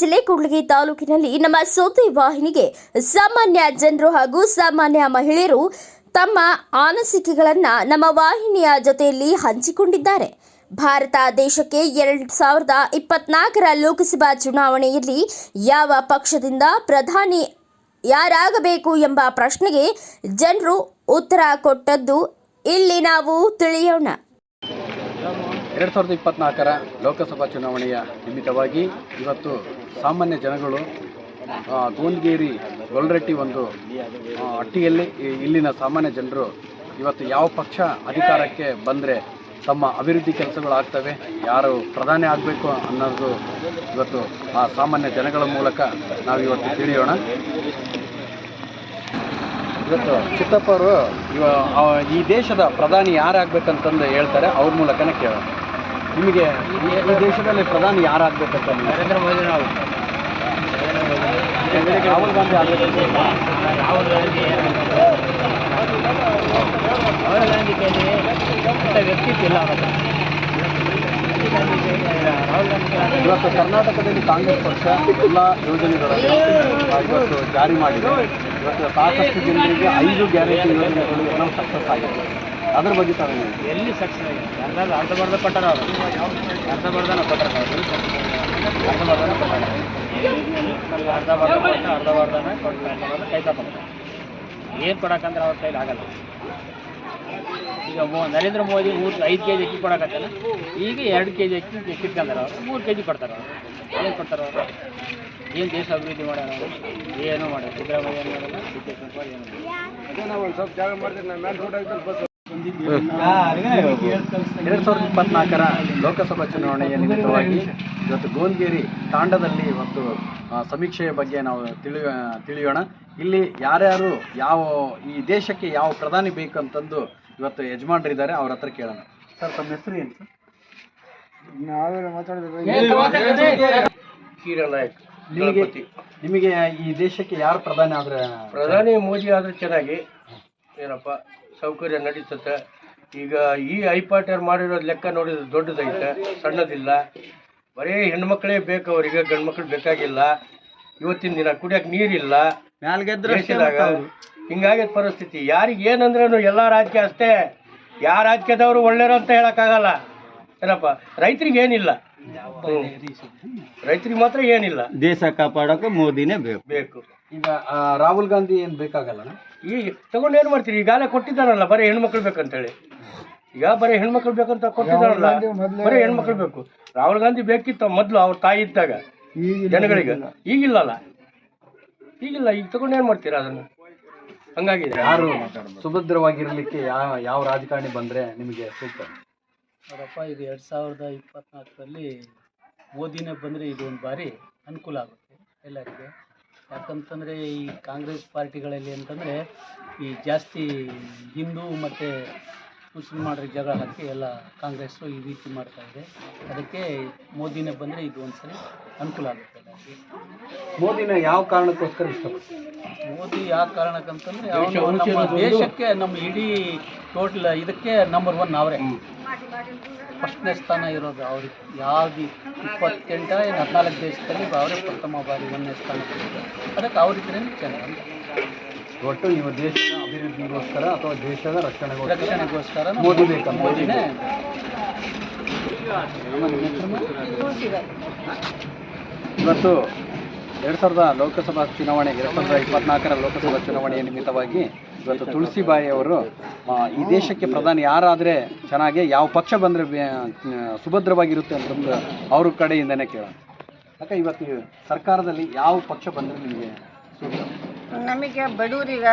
ಜಿಲ್ಲೆ ಕೂಡ್ಲಿಗಿ ತಾಲೂಕಿನಲ್ಲಿ ನಮ್ಮ ಸುದ್ದಿ ವಾಹಿನಿಗೆ ಸಾಮಾನ್ಯ ಜನರು ಹಾಗೂ ಸಾಮಾನ್ಯ ಮಹಿಳೆಯರು ತಮ್ಮ ಅನಿಸಿಕೆಗಳನ್ನ ನಮ್ಮ ವಾಹಿನಿಯ ಜೊತೆಯಲ್ಲಿ ಹಂಚಿಕೊಂಡಿದ್ದಾರೆ. ಭಾರತ ದೇಶಕ್ಕೆ ಎರಡ್ ಸಾವಿರದ ಇಪ್ಪತ್ನಾಲ್ಕರ ಲೋಕಸಭಾ ಚುನಾವಣೆಯಲ್ಲಿ ಯಾವ ಪಕ್ಷದಿಂದ ಪ್ರಧಾನಿ ಯಾರಾಗಬೇಕು ಎಂಬ ಪ್ರಶ್ನೆಗೆ ಜನರು ಉತ್ತರ ಕೊಟ್ಟದ್ದು ಇಲ್ಲಿ ನಾವು ತಿಳಿಯೋಣ. ಎರಡು ಸಾವಿರದ ಇಪ್ಪತ್ನಾಲ್ಕರ ಲೋಕಸಭಾ ಚುನಾವಣೆಯ ನಿಮಿತ್ತವಾಗಿ ಇವತ್ತು ಸಾಮಾನ್ಯ ಜನಗಳು ಗೋಂದಗೇರಿ ಗೊಲ್ರೆಟ್ಟಿ ಒಂದು ಅಟ್ಟಿಯಲ್ಲಿ ಇಲ್ಲಿನ ಸಾಮಾನ್ಯ ಜನರು ಇವತ್ತು ಯಾವ ಪಕ್ಷ ಅಧಿಕಾರಕ್ಕೆ ಬಂದರೆ ತಮ್ಮ ಅಭಿವೃದ್ಧಿ ಕೆಲಸಗಳು ಆಗ್ತವೆ ಯಾರು ಪ್ರಧಾನಿ ಆಗಬೇಕು ಅನ್ನೋದು ಇವತ್ತು ಆ ಸಾಮಾನ್ಯ ಜನಗಳ ಮೂಲಕ ನಾವು ಇವತ್ತು ತಿಳಿಯೋಣ. ಇವತ್ತು ಚಿತ್ತಪ್ಪ ಅವರು ಈ ದೇಶದ ಪ್ರಧಾನಿ ಯಾರಾಗಬೇಕಂತಂದು ಹೇಳ್ತಾರೆ, ಅವ್ರ ಮೂಲಕನೇ ಕೇಳೋಣ. ನಿಮಗೆ ಈ ದೇಶದಲ್ಲಿ ಪ್ರಧಾನಿ ಯಾರಾಗಬೇಕಂತ ನರೇಂದ್ರ ಮೋದಿ ನಾವು. ರಾಹುಲ್ ಗಾಂಧಿ ರಾಹುಲ್ ಗಾಂಧಿ ರಾಹುಲ್ ಗಾಂಧಿ ಕೈಲಿ ಅಂಥ ವ್ಯಕ್ತಿತ್ವ ಇಲ್ಲ ಅವತ್ತು ರಾಹುಲ್ ಗಾಂಧಿ ಇವತ್ತು ಕರ್ನಾಟಕದಲ್ಲಿ ಕಾಂಗ್ರೆಸ್ ಪಕ್ಷ ಎಲ್ಲ ಯೋಜನೆಗಳನ್ನು ಇವತ್ತು ಜಾರಿ ಮಾಡಿದೆ. ಇವತ್ತು ಸಾಕಷ್ಟು ಜನರಿಗೆ ಐದು ಗ್ಯಾರಂಟಿ ಯೋಜನೆಗಳು ಎಲ್ಲ ಸಕ್ಸಸ್ ಆಗಿದೆ. ಅದ್ರ ಬಗ್ಗೆ ಹೇಳ್ತೀರಿ? ಎಲ್ಲಿ ಸಕ್ಸಸ್ ಆಗಿದೆ ಅರ್ಧ ಅರ್ಧ ಬರ್ಧ ಕೊಟ್ಟಾರ ಅವರು. ಅರ್ಧ ಬರ್ಧನ ಕೊಟ್ಟಾರ ಅವರು. ಅರ್ಧ ಬರ್ಧನ ಕೊಟ್ಟಾರ. ಅರ್ಧ ಬರ್ಧ ಕೊಟ್ಟು ಅರ್ಧ ಬರ್ಧನ ಕೊಟ್ಟು ಅರ್ಧ ಬರ್ಧ ಕೈ ತಗೊಂಡು ಏನು ಕೊಡಕ್ಕಂದ್ರೆ ಅವ್ರ ಕೈಲಿ ಆಗಲ್ಲ. ಈಗ ಮೋ ನರೇಂದ್ರ ಮೋದಿ ಮೂರು ಐದು ಕೆ ಜಿ ಅಕ್ಕಿ ಕೊಡಕತ್ತಲ್ಲ. ಈಗ ಎರಡು ಕೆ ಜಿ ಅಕ್ಕಿ ಕಿತ್ಕೊಂಡಾರ ಅವರು. ಮೂರು ಕೆ ಜಿ ಕೊಡ್ತಾರೆ ಅವರು. ಏನು ಕೊಡ್ತಾರೆ ಅವರು? ಏನು ದೇಶ ಅಭಿವೃದ್ಧಿ ಮಾಡ್ಯಾರ ಅವರು? ಏನೂ ಮಾಡೋದು ಸಿದ್ದರಾಮಯ್ಯ ಏನು ಮಾಡಲ್ಲ ಡಿ ಕೆ ಶಿವಕುಮಾರ್ ಏನು ಮಾಡಲ್ಲ ಎರಡು ಸಾವಿರದ ಇಪ್ಪತ್ನಾಲ್ಕರ ಲೋಕಸಭಾ ಚುನಾವಣೆಯ ನಿಮಿತ್ತವಾಗಿ ಇವತ್ತು ಗೋಲ್ಗೇರಿ ತಾಂಡದಲ್ಲಿ ಇವತ್ತು ಸಮೀಕ್ಷೆಯ ಬಗ್ಗೆ ನಾವು ತಿಳಿಯ ತಿಳಿಯೋಣ. ಇಲ್ಲಿ ಯಾರ್ಯಾರು ಯಾವ ಈ ದೇಶಕ್ಕೆ ಯಾವ ಪ್ರಧಾನಿ ಬೇಕಂತಂದು ಇವತ್ತು ಯಜಮಾನರಿದ್ದಾರೆ. ಅವ್ರ ಹತ್ರ ಕೇಳೋಣ. ಸರ್ ತಮ್ಮ ಹೆಸರು ಏನು ಸರ್? ಮಾತಾಡಬೇಕು ನಿಮಗೆ ನಿಮಗೆ ಈ ದೇಶಕ್ಕೆ ಯಾರು ಪ್ರಧಾನಿ ಆದ್ರೆ ಪ್ರಧಾನಿ ಮೋದಿ ಆದ್ರೆ ಚೆನ್ನಾಗಿ ಏನಪ್ಪ ಸೌಕರ್ಯ ನಡೀತತೆ. ಈಗ ಈ ಐಪಾಟರ್ ಮಾಡಿರೋ ಲೆಕ್ಕ ನೋಡಿದ್ರೆ ದೊಡ್ಡದೈತೆ ಸಣ್ಣದಿಲ್ಲ. ಬರೀ ಹೆಣ್ಮಕ್ಳೇ ಬೇಕು ಅವರಿಗೆ ಗಂಡು ಮಕ್ಳು ಬೇಕಾಗಿಲ್ಲ. ಇವತ್ತಿನ ದಿನ ಕುಡಿಯಕ್ಕೆ ನೀರಿಲ್ಲ. ದೇಶದಾಗ ಹಿಂಗಾಗಿದ ಪರಿಸ್ಥಿತಿ. ಯಾರಿಗೆ ಏನಂದ್ರೂ ಎಲ್ಲ ರಾಜಕೀಯ ಅಷ್ಟೇ. ಯಾವ ರಾಜಕೀಯದವರು ಒಳ್ಳೆಯರು ಅಂತ ಹೇಳೋಕ್ಕಾಗಲ್ಲ. ಏನಪ್ಪ ರೈತರಿಗೆ ಏನಿಲ್ಲ. ರೈತರಿಗೆ ಮಾತ್ರ ಏನಿಲ್ಲ. ದೇಶ ಕಾಪಾಡೋಕೆ ಮೋದಿನೇ ಬೇಕು. ಬೇಕು. ಈಗ ರಾಹುಲ್ ಗಾಂಧಿ ಏನು ಬೇಕಾಗಲ್ಲ ಈಗ ತಗೊಂಡು ಏನು ಮಾಡ್ತೀರಿ? ಈಗಾಗಲೇ ಕೊಟ್ಟಿದ್ದಾರಲ್ಲ ಬರೀ ಹೆಣ್ಮಕ್ಳು ಬೇಕಂತೇಳಿ. ಈಗ ಬರೀ ಹೆಣ್ಮಕ್ಳು ಬೇಕಂತ ಕೊಟ್ಟಿದ್ದಾರಲ್ಲ ಬರೀ ಹೆಣ್ಮಕ್ಳು ಬೇಕು. ರಾಹುಲ್ ಗಾಂಧಿ ಬೇಕಿತ್ತು ಮೊದಲು ಅವ್ರ ತಾಯಿ ಇದ್ದಾಗ ಜನಗಳಿಗೆ. ಈಗಿಲ್ಲಲ್ಲ. ಈಗಿಲ್ಲ ಈಗ ತಗೊಂಡು ಏನು ಮಾಡ್ತೀರಾ ಅದನ್ನು? ಹಂಗಾಗಿದೆ ಯಾರು ಸುಭದ್ರವಾಗಿರ್ಲಿಕ್ಕೆ ಯಾವ ಯಾವ ರಾಜಕಾರಣಿ ಬಂದ್ರೆ ನಿಮಗೆ ಸೂಕ್ತ? ಅವರಪ್ಪ ಇದು ಎರಡು ಸಾವಿರದ ಇಪ್ಪತ್ನಾಲ್ಕರಲ್ಲಿ ಮೋದಿನೇ ಬಂದರೆ ಇದೊಂದು ಒಂದು ಬಾರಿ ಅನುಕೂಲ ಆಗುತ್ತೆ ಎಲ್ಲರಿಗೆ. ಯಾಕಂತಂದರೆ ಈ ಕಾಂಗ್ರೆಸ್ ಪಾರ್ಟಿಗಳಲ್ಲಿ ಅಂತಂದರೆ ಈ ಜಾಸ್ತಿ ಹಿಂದೂ ಮತ್ತು ಮುಸ್ಲಿಮರ ಜಗಳ ಹಾಕಿ ಎಲ್ಲ ಕಾಂಗ್ರೆಸ್ಸು ಈ ರೀತಿ ಮಾಡ್ತಾ ಇದೆ. ಅದಕ್ಕೆ ಮೋದಿನೇ ಬಂದರೆ ಇದು ಒಂದು ಸರಿ ಅನುಕೂಲ ಆಗುತ್ತೆ ಮೋದಿನ ಯಾವ ಕಾರಣಕ್ಕೋಸ್ಕರ ಇಷ್ಟಪಡ್ತೀವಿ ಮೋದಿ ಯಾವ ಕಾರಣಕ್ಕಂತಂದರೆ ಅವನು ನಮ್ಮ ದೇಶಕ್ಕೆ ನಮ್ಮ ಇಡೀ ಟೋಟಲ್ ಇದಕ್ಕೆ ನಂಬರ್ ಒನ್ ಅವರೇ. ಫಸ್ಟ್ನೇ ಸ್ಥಾನ ಇರೋದು ಅವ್ರಿಗೆ. ಯಾವ್ದು ಇಪ್ಪತ್ತೆಂಟ ಏನು ಹದಿನಾಲ್ಕು ದೇಶದಲ್ಲಿ ಅವರೇ ಪ್ರಥಮ ಬಾರಿ ಒಂದನೇ ಸ್ಥಾನ ಅದಕ್ಕೆ ಅವರಿದ್ರೇ ಚೆನ್ನಾಗಿ ಒಟ್ಟು ನೀವು ದೇಶದ ಅಭಿವೃದ್ಧಿಗೋಸ್ಕರ ಅಥವಾ ದೇಶದ ರಕ್ಷಣೆಗೋಸ್ಕರ? ರಕ್ಷಣೆಗೋಸ್ಕರ ಮೋದಿ ಮೋದಿನೇ ಇವತ್ತು ಎರಡು ಸಾವಿರದ ಲೋಕಸಭಾ ಚುನಾವಣೆ ಎರಡು ಸಾವಿರದ ಇಪ್ಪತ್ನಾಲ್ಕರ ಲೋಕಸಭಾ ಚುನಾವಣೆಯ ನಿಮಿತ್ತವಾಗಿ ಇವತ್ತು ತುಳಸಿಬಾಯಿ ಅವರು ಈ ದೇಶಕ್ಕೆ ಪ್ರಧಾನಿ ಯಾರಾದರೆ ಚೆನ್ನಾಗಿ ಯಾವ ಪಕ್ಷ ಬಂದರೆ ಸುಭದ್ರವಾಗಿರುತ್ತೆ ಅಂತಂದು ಅವ್ರ ಕಡೆಯಿಂದನೇ ಕೇಳೋಣ. ಯಾಕೆ ಇವತ್ತು ಸರ್ಕಾರದಲ್ಲಿ ಯಾವ ಪಕ್ಷ ಬಂದರೆ ನಿಮಗೆ ನಮಗೆ ಬಡೂರಿಗ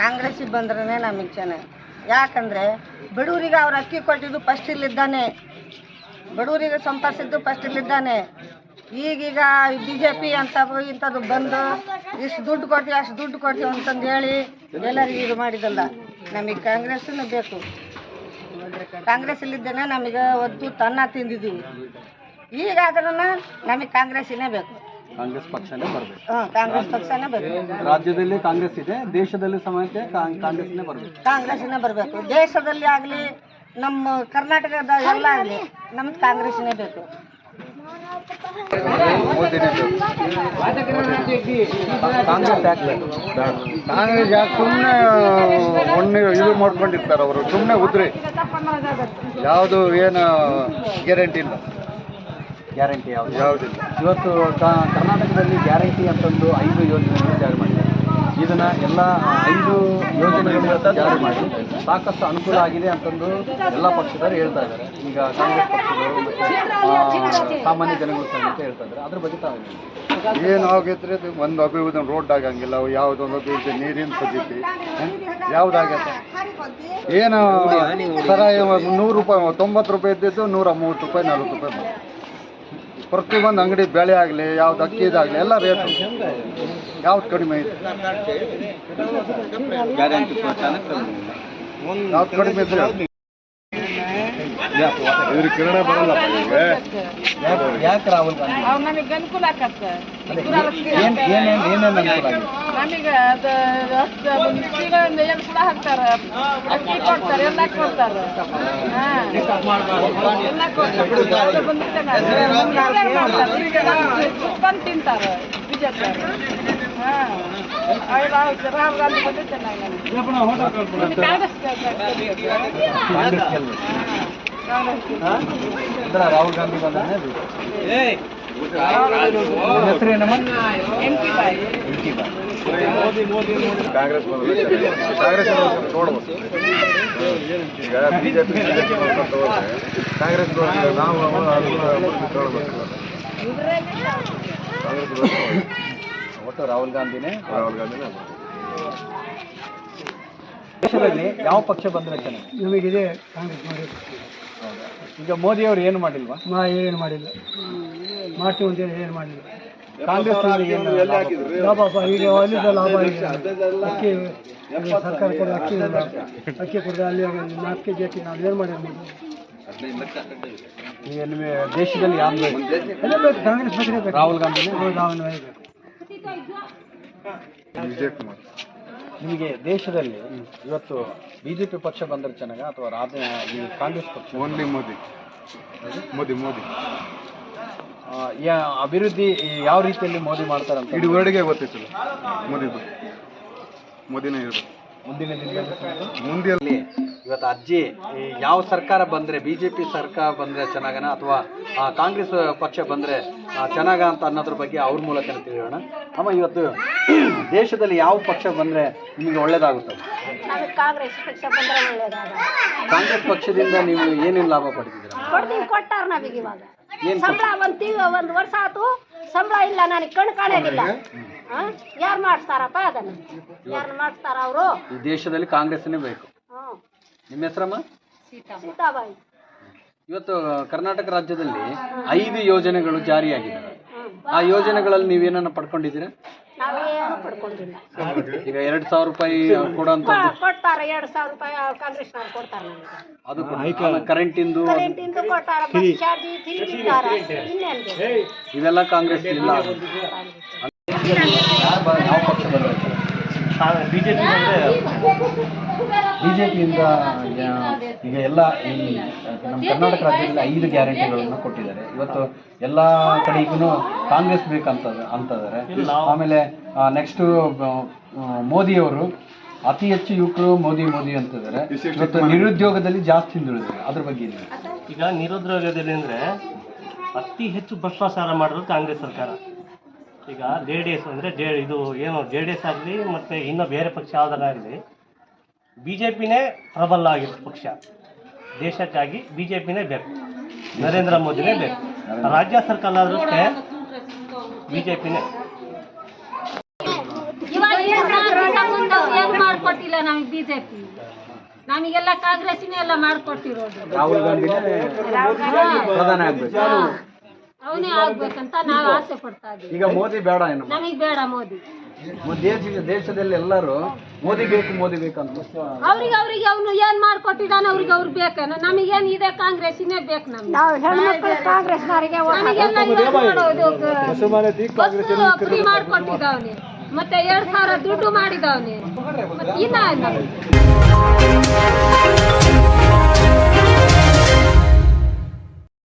ಕಾಂಗ್ರೆಸ್ಸಿಗೆ ಬಂದ್ರೇ ನಮಗೆ ಚೆನ್ನಾಗಿ ಯಾಕಂದರೆ ಬಡವರಿಗೆ ಅವ್ರು ಅಕ್ಕಿ ಕೊಟ್ಟಿದ್ದು ಫಸ್ಟ್ ಇಲ್ಲಿದ್ದಾನೆ. ಬಡವರಿಗೆ ಸಂಪಾದಿಸಿದ್ದು ಫಸ್ಟ್ ಇಲ್ಲಿದ್ದಾನೆ. ಈಗೀಗ ಬಿ ಜೆ ಪಿ ಅಂತ ಇಂಥದ್ದು ಬಂದು ಇಷ್ಟು ದುಡ್ಡು ಕೊಡ್ತೀವಿ ಅಷ್ಟು ದುಡ್ಡು ಕೊಡ್ತೀವಿ ಅಂತಂದು ಹೇಳಿ ಎಲ್ಲರಿಗೂ ಇದು ಮಾಡಿದಲ್ಲ ನಮಗೆ ಕಾಂಗ್ರೆಸ್ಸನ್ನು ಬೇಕು. ಕಾಂಗ್ರೆಸ್ ಇಲ್ಲಿದ್ದೇನೆ ನಮಗೆ ಒದ್ದು ತನ್ನ ತಿಂದಿದ್ದೀವಿ. ಈಗಾದ್ರೂ ನಮಗೆ ಕಾಂಗ್ರೆಸ್ಸಿನೇ ಬೇಕು. ಕಾಂಗ್ರೆಸ್ ಪಕ್ಷನೇ ಬರಬೇಕು. ಹಾಂ ಕಾಂಗ್ರೆಸ್ ಪಕ್ಷನೇ ಬರಬೇಕು ರಾಜ್ಯದಲ್ಲಿ ಕಾಂಗ್ರೆಸ್ ಇದೆ ದೇಶದಲ್ಲಿ ಸಮಯಕ್ಕೆ ಕಾಂಗ್ರೆಸ್ನೇ ಬರಬೇಕು. ಕಾಂಗ್ರೆಸ್ನೇ ಬರಬೇಕು. ದೇಶದಲ್ಲಿ ಆಗಲಿ ನಮ್ಮ ಕರ್ನಾಟಕದ ಎಲ್ಲ ಆಗಲಿ ನಮ್ಗೆ ಕಾಂಗ್ರೆಸ್ನೇ ಬೇಕು. ಕಾಂಗ್ರೆಸ್ ಯಾಕೆ? ಬೇಕು? ಕಾಂಗ್ರೆಸ್ ಯಾಕೆ? ಸುಮ್ಮನೆ ಒಣ್ಣೆ ಇದು ಮಾಡ್ಕೊಂಡಿರ್ತಾರೆ ಅವರು. ಸುಮ್ಮನೆ ಉದ್ರಿ. ಯಾವುದು ಏನು ಗ್ಯಾರಂಟಿ ಇಲ್ಲ. ಗ್ಯಾರಂಟಿ ಯಾವುದು? ಯಾವುದಿಲ್ಲ. ಇವತ್ತು ಕರ್ನಾಟಕದಲ್ಲಿ ಗ್ಯಾರಂಟಿ ಅಂತಂದು ಐದು ಯೋಜನೆಗಳು ಜಾರಿ ಮಾಡಿದ್ದಾರೆ. ಇದನ್ನ ಎಲ್ಲ ಐದು ಯೋಜನೆಗಳನ್ನು ಜಾರಿ ಮಾಡಿ ಸಾಕಷ್ಟು ಅನುಕೂಲ ಆಗಿದೆ ಅಂತಂದು ಎಲ್ಲ ಪಕ್ಷದವರು ಹೇಳ್ತಾ ಇದ್ದಾರೆ. ಈಗ ಕಾಂಗ್ರೆಸ್ ಪಕ್ಷದವರು ಮತ್ತೆ ಸಾಮಾನ್ಯ ಜನಗಳು ಅಂತ ಹೇಳ್ತಾ ಇದ್ದಾರೆ. ಅದ್ರ ಬಗ್ಗೆ ತಾವು ಹೇಳಿ. ಏನು ಆಗೈತ್ರಿ? ಅದು ಒಂದು ಅಭಿವೃದ್ಧಿ ರೋಡ್ ಆಗಂಗಿಲ್ಲ. ಅವು ಯಾವುದೊಂದು ಅಭಿವೃದ್ಧಿ ನೀರಿನ ಪದ್ಧತಿ. ಯಾವುದಾಗತ್ತೆ? ಏನು ಸರ ನೂರು ರೂಪಾಯಿ ತೊಂಬತ್ತು ರೂಪಾಯಿ ಇದ್ದಿದ್ದು ನೂರ ಮೂವತ್ತು ರೂಪಾಯಿ ನಲ್ವತ್ತು ರೂಪಾಯಿ ಪ್ರತಿಯೊಂದು ಅಂಗಡಿ ಬೆಳೆ ಆಗಲಿ ಯಾವ್ದು ಅಕ್ಕಿದಾಗಲಿ ಎಲ್ಲ ರೇಟ್ ಯಾವ್ದು ಕಡಿಮೆ ಇದೆ? ಯಾವ್ದು ಕಡಿಮೆ ಇದ್ರೆ ಕಿರಣ ಬರಲ್ಲ ಯಾಕೆ ಯಾಕೆ ರಾಹುಲ್ ಗಾಂಧಿ? ನಮಗೆ ಅನುಕೂಲ ಆಗಿದೆ ನಮಗೆ ಅದು ಮಿಕ್ಸಿಗಳಿಂದ ಏನು ಕೂಡ ಹಾಕ್ತಾರ. ಅಕ್ಕಿ ಕೊಡ್ತಾರೆ ಎಲ್ಲ ಕೊಡ್ತಾರೆ. ಹಾ. ಎಲ್ಲ ಕೊಡ್ತಾರೆ. ಬಂದು ತಿಂತಾರ ಬಿಜೆಪಿ ಕಾಂಗ್ರೆಸ್ ರಾಹುಲ್ ಗಾಂಧಿ. ಕಾಂಗ್ರೆಸ್ ಕಾಂಗ್ರೆಸ್ ನೋಡ್ಬೋದು ಈಗ ಬಿಜೆಪಿ ಕಾಂಗ್ರೆಸ್ ನಾವು ಒಟ್ಟು ರಾಹುಲ್ ಗಾಂಧಿನೇ ರಾಹುಲ್ ಗಾಂಧಿ ದೇಶದಲ್ಲಿ ಯಾವ ಪಕ್ಷ ಬಂದ್ರೆ ಚೆನ್ನಾಗಿ? ನಮಗಿದೆ ಕಾಂಗ್ರೆಸ್ ಮಾಡಿ. ಈಗ ಮೋದಿ ಅವರು ಏನು ಮಾಡಿಲ್ವಾ? ನಾ ಏನು ಮಾಡಿಲ್ಲ. ಮಾಡ್ತೀವಿ ಅಂತೇಳಿ ಏನು ಮಾಡಿಲ್ಲ. ಕಾಂಗ್ರೆಸ್ ಲಾಭ ಈಗ ಅಲ್ಲಿಂದ ಲಾಭ ಇದೆ ಅಕ್ಕಿ ಸರ್ಕಾರ ಕೊಡೋ ಅಕ್ಕಿ ಇಲ್ಲ ಅಕ್ಕಿ ಕೊಡದೆ ಅಲ್ಲಿ ನಾಲ್ಕು ಕೆ ಜಿ ಅಕ್ಕಿ ನಾವು ಏನು ಮಾಡಿಲ್ಲ ಈಗ ನಿಮ್ಮ ದೇಶದಲ್ಲಿ ಯಾರು ಬೇಕು? ಕಾಂಗ್ರೆಸ್ ಬೇಕು. ರಾಹುಲ್ ಗಾಂಧಿನೇ? ಹೌದು, ರಾಹುಲ್ ಗಾಂಧಿ ವಿಜಯ್ ಕುಮಾರ್. ನಿಮಗೆ ದೇಶದಲ್ಲಿ ಇವತ್ತು ಬಿಜೆಪಿ ಪಕ್ಷ ಬಂದ್ರೆ ಚೆನ್ನಾಗ ಅಥವಾ ರಾಜ ಈ ಕಾಂಗ್ರೆಸ್ ಪಕ್ಷ ಓನ್ಲಿ ಮೋದಿ. ಮೋದಿ ಮೋದಿ. ಯಾ- ಅಭಿವೃದ್ಧಿ ಯಾವ ರೀತಿಯಲ್ಲಿ ಮೋದಿ ಮಾಡ್ತಾರಂತ ಇಡೀ ವರ್ಲ್ಡ್ಗೆ ಗೊತ್ತಿತ್ತು. ಮೋದಿ ಮೋದಿನೇ ಇರೋದು ಮುಂದಿನ ದಿನದಲ್ಲಿ ಮುಂದೆ ಇವತ್ತು ಅಜ್ಜಿ ಈ ಯಾವ ಸರ್ಕಾರ ಬಂದರೆ ಬಿ ಜೆ ಪಿ ಸರ್ಕಾರ ಬಂದರೆ ಚೆನ್ನಾಗನ ಅಥವಾ ಆ, ಕಾಂಗ್ರೆಸ್ ಪಕ್ಷ ಬಂದರೆ ಚೆನ್ನಾಗ ಅಂತ ಅನ್ನೋದ್ರ ಬಗ್ಗೆ ಅವ್ರ ಮೂಲಕ ತಿಳಿಯೋಣ ಅಮ್ಮ ಇವತ್ತು ದೇಶದಲ್ಲಿ ಯಾವ ಪಕ್ಷ ಬಂದರೆ ನಿಮಗೆ ಒಳ್ಳೇದಾಗುತ್ತದೆ ನಮಗೆ ಕಾಂಗ್ರೆಸ್ ಪಕ್ಷ ಬಂದ್ರೆ ಒಳ್ಳೇದಾಗ ಕಾಂಗ್ರೆಸ್ ಪಕ್ಷದಿಂದ ನೀವು ಏನೇನು ಲಾಭ ಪಡೆದಿದ್ದೀರಾ ಕೊಡ್ತೀನಿ ಕೊಟ್ಟಾರ ನಮಗೆ ಇವಾಗ. ಏನ್ ಸಂಬಳ ಒಂದ್ ತಿಂಗಳು ವರ್ಷ ಆತು ಸಂಬಳ ಇಲ್ಲ ನನಗೆ ಕಣ್ ಕಾಣೋದಿಲ್ಲ. ಯಾರು ಮಾಡಿಸ್ತಾರಪ್ಪ ಅದನ್ನ? ಯಾರು ಮಾಡಿಸ್ತಾರ ಅವರು? ಈ ದೇಶದಲ್ಲಿ ಕಾಂಗ್ರೆಸ್ನೇ ಬೇಕು. ನಿಮ್ಮ ಹೆಸರಮ್ಮ? ಸೀತಾಬಾಯಿ. ಇವತ್ತು ಕರ್ನಾಟಕ ರಾಜ್ಯದಲ್ಲಿ ಐದು ಯೋಜನೆಗಳು ಜಾರಿಯಾಗಿದೆ ಆ ಯೋಜನೆಗಳಲ್ಲಿ ನೀವೇನನ್ನ ಪಡ್ಕೊಂಡಿದ್ದೀರಾ? ನಾವೇನು ಪಡ್ಕೊಂಡಿಲ್ಲ. ಈಗ ಎರಡ್ ಸಾವಿರ ರೂಪಾಯಿ ಕೊಡೋಂಥದ್ದು. ಕೊಡ್ತಾರೆ. ಎರಡ್ ಸಾವಿರ ರೂಪಾಯಿ ಕಾಂಗ್ರೆಸ್ನವ್ರು ಕೊಡ್ತಾರ ನಮಗೆ. ಅದು ಕರೆಂಟಿಂದು ಇಂದು ಕೊಟ್ಟಾರ ಬಸ್ ಚಾರ್ಜ್ ತಿಂದಿದ್ದಾರ ಇನ್ನೇನು ಬೇಕು? ಇವೆಲ್ಲ ಕಾಂಗ್ರೆಸ್ ಇಲ್ಲ. ಯಾವ ಪಕ್ಷ ಬಂದ್ರೆ ಬಿಜೆಪಿ ಬಿಜೆಪಿಯಿಂದ ಈಗ ಎಲ್ಲ ಈ ನಮ್ಮ ಕರ್ನಾಟಕ ರಾಜ್ಯದಲ್ಲಿ ಐದು ಗ್ಯಾರಂಟಿಗಳನ್ನು ಕೊಟ್ಟಿದ್ದಾರೆ. ಇವತ್ತು ಎಲ್ಲ ಕಡೆಗೂ ಕಾಂಗ್ರೆಸ್ ಬೇಕಂತ ಅಂತಿದ್ದಾರೆ ಆಮೇಲೆ ನೆಕ್ಸ್ಟ್ ಮೋದಿಯವರು ಅತಿ ಹೆಚ್ಚು ಯುವಕರು ಮೋದಿ ಮೋದಿ ಅಂತಿದ್ದಾರೆ ಇವತ್ತು ನಿರುದ್ಯೋಗದಲ್ಲಿ ಜಾಸ್ತಿ ಹಿಂದುಳಿದ್ದಾರೆ ಅದ್ರ ಬಗ್ಗೆ ಈಗ ನಿರುದ್ಯೋಗದಲ್ಲಿ ಅಂದರೆ ಅತಿ ಹೆಚ್ಚು ಭ್ರಷ್ಟಾಚಾರ ಮಾಡಿದ್ರು ಕಾಂಗ್ರೆಸ್ ಸರ್ಕಾರ. ಈಗ ಜೆ ಡಿ ಎಸ್ ಅಂದ್ರೆ ಜೆ, ಇದು ಏನು ಜೆ ಡಿ ಎಸ್ ಆಗಲಿ ಮತ್ತೆ ಇನ್ನೂ ಬೇರೆ ಪಕ್ಷ ಯಾವುದಾಗಲಿ ಬಿ ಜೆ ಪಿನೇ ಪ್ರಬಲ ಆಗಿರೋ ಪಕ್ಷ. ದೇಶಕ್ಕಾಗಿ ಬಿ ಜೆ ಪಿನೇ ಬೇಕು. ನರೇಂದ್ರ ಮೋದಿನೇ ಬೇಕು. ರಾಜ್ಯ ಸರ್ಕಾರ ಆದರೂ ಅಷ್ಟೇ ಬಿ ಜೆ ಪಿನೇ ಮಾಡ್ಕೊಟ್ಟಿಲ್ಲ ನಮಗೆ ಬಿಜೆಪಿ? ನಮಗೆಲ್ಲ ಕಾಂಗ್ರೆಸ್ನೇ ಎಲ್ಲ ಮಾಡ್ಕೊಟ್ಟಿರೋದು. ರಾಹುಲ್ ಗಾಂಧಿನೇ ಪ್ರಧಾನ ಆಗ್ಬೇಕು. ಅವನೇ ಆಗ್ಬೇಕಂತ ನಾವು ಆಸೆ ಪಡ್ತಾ ಇದ್ದೀವಿ. ಈಗ ಮೋದಿ ಬೇಡ ಏನು? ನಮಗೆ ಬೇಡ ಮೋದಿ. ದೇಶ ದೇಶದಲ್ಲಿ ಎಲ್ಲರೂ ಮೋದಿ ಬೇಕು ಮೋದಿ ಬೇಕಂತ ಅವ್ರಿಗೆ ಅವ್ರಿಗೆ ಅವನು ಏನ್ ಮಾಡ್ಕೊಟ್ಟಿದ್ದಾನೆ ಅವ್ರಿಗೆ ಅವ್ರು ಬೇಕೇನ ನಮಗೇನ್ ಇದೆ ಕಾಂಗ್ರೆಸಿನೇ ಬೇಕು ನಮ್ಗೆ. ಫ್ರೀ ಮಾಡ್ಕೊಟ್ಟಿದ್ದಾವನೆ. ಮತ್ತೆ ಎರಡ್ ಸಾವಿರ ದುಡ್ಡು ಮಾಡಿದವನೆ ಮತ್ತೆ ಇನ್ನ